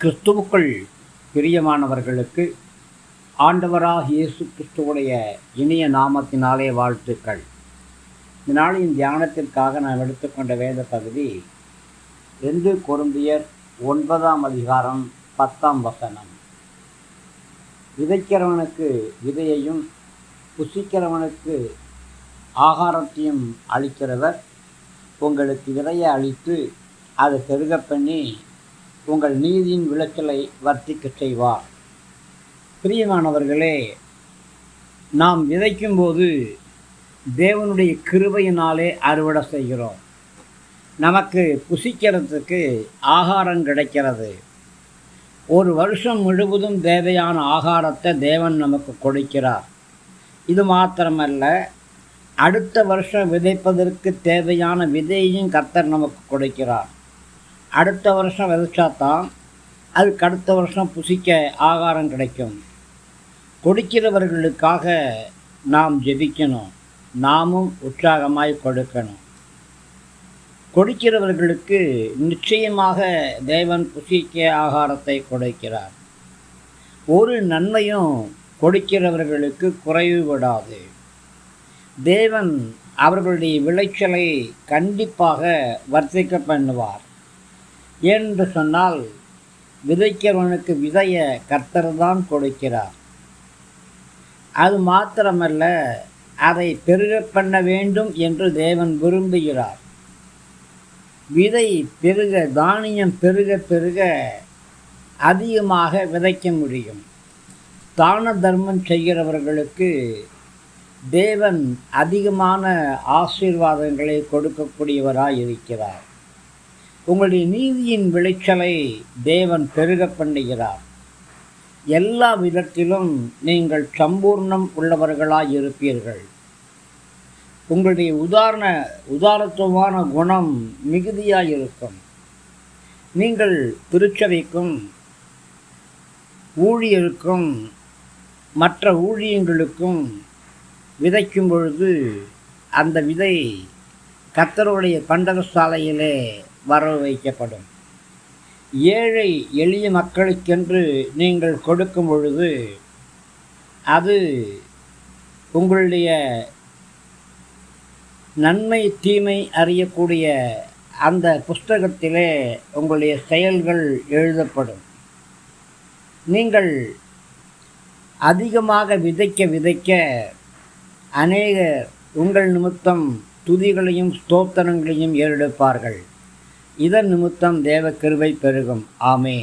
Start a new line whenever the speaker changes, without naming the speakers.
கிறிஸ்துவுக்குள் பிரியமானவர்களுக்கு ஆண்டவராக இயேசு கிறிஸ்துவுடைய இனிய நாமத்தினாலே வாழ்த்துக்கள். இந்த நாளின் தியானத்திற்காக நான் எடுத்துக்கொண்ட வேத பகுதி ரெண்டு கொருந்தியர் ஒன்பதாம் அதிகாரம் பத்தாம் வசனம். விதைக்கிறவனுக்கு விதையையும் புசிக்கிறவனுக்கு ஆகாரத்தையும் அளிக்கிறவர். உங்களுக்கு விதையை அளித்து அதை பெருகப் பண்ணி உங்கள் நீதியின் விளைச்சலை வர்த்திக்கச் செய்வார் பிரியமானவர்களே நாம் விதைக்கும்போது தேவனுடைய கிருபையினாலே அறுவடை செய்கிறோம். நமக்கு புசிக்கிறதுக்கு ஆகாரம் கிடைக்கிறது. ஒரு வருஷம் முழுவதும் தேவையான ஆகாரத்தை தேவன் நமக்கு கொடுக்கிறார். இது மாத்திரமல்ல அடுத்த வருஷம் விதைப்பதற்கு தேவையான விதையையும் கர்த்தர் நமக்கு கொடுக்கிறார். அடுத்த வருஷம் விதைச்சாதான் அதுக்கு அடுத்த வருஷம் புசிக்க ஆகாரம் கிடைக்கும். கொடுக்கிறவர்களுக்காக நாம் ஜெபிக்கணும். நாமும் உற்சாகமாய் கொடுக்கணும். கொடுக்கிறவர்களுக்கு நிச்சயமாக தேவன் புசிக்க ஆகாரத்தை கொடுக்கிறார். ஒரு நன்மையும் கொடுக்கிறவர்களுக்கு குறைவு விடாது தேவன் அவர்களுடைய விளைச்சலை கண்டிப்பாக வர்த்திக்க பண்ணுவார். என்று சொன்னால் விதைக்கிறவனுக்கு விதையை கர்த்தர் தான் கொடுக்கிறார். அது மாத்திரமல்ல அதை பெருக பண்ண வேண்டும் என்று தேவன் விரும்புகிறார். விதை பெருக தானியம் பெருக பெருக அதிகமாக விதைக்க முடியும். தான தர்மம் செய்கிறவர்களுக்கு தேவன் அதிகமான ஆசீர்வாதங்களை கொடுக்கக்கூடியவராக இருக்கிறார் உங்களுடைய நீதியின் விளைச்சலை தேவன் பெருக பண்ணுகிறார். எல்லா விதத்திலும் நீங்கள் சம்பூர்ணம் உள்ளவர்களாய் இருப்பீர்கள். உங்களுடைய உதாரண உதாரத்துவமான குணம் மிகுதியாக இருக்கும். நீங்கள் திருச்சபைக்கும் ஊழியருக்கும் மற்ற ஊழியங்களுக்கும் விதைக்கும் பொழுது அந்த விதை கத்தருடைய பண்டகசாலையிலே வரவு வைக்கப்படும் ஏழை எளிய மக்களுக்கென்று நீங்கள் கொடுக்கும் பொழுது அது உங்களுடைய நன்மை தீமை அறியக்கூடிய அந்த புஸ்தகத்திலே உங்களுடைய செயல்கள் எழுதப்படும். நீங்கள் அதிகமாக விதைக்க விதைக்க அநேகர் உங்கள் நிமித்தம் துதிகளையும் ஸ்தோத்தனங்களையும் ஏறெடுப்பார்கள். இதன் நிமித்தம் தேவ கிருவை பெருகும். ஆமே